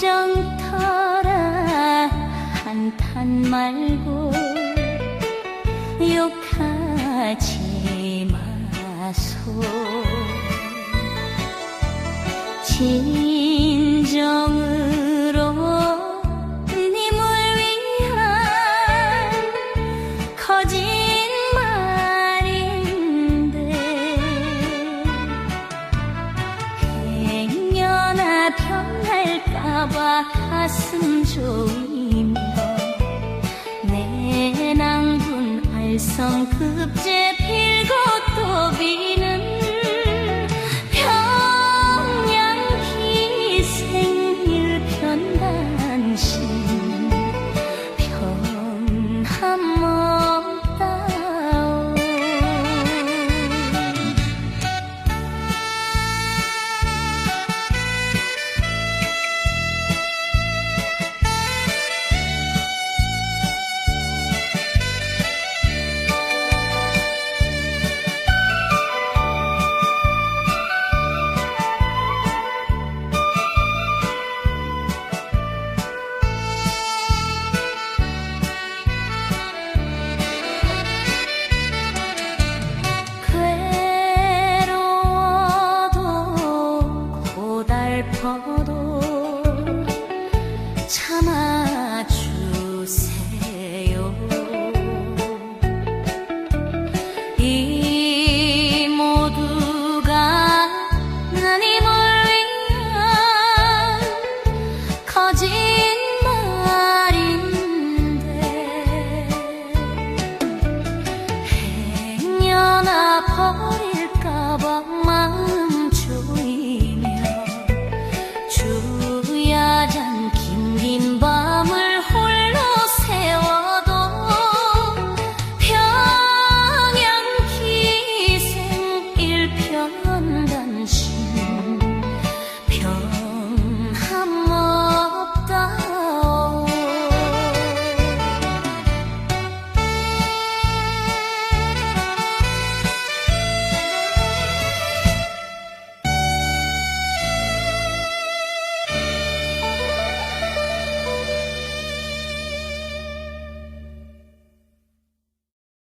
정터라 한탄 말고 욕하지 마소. 진정으 변할까봐 가슴 조이며 내 낭군 알성급제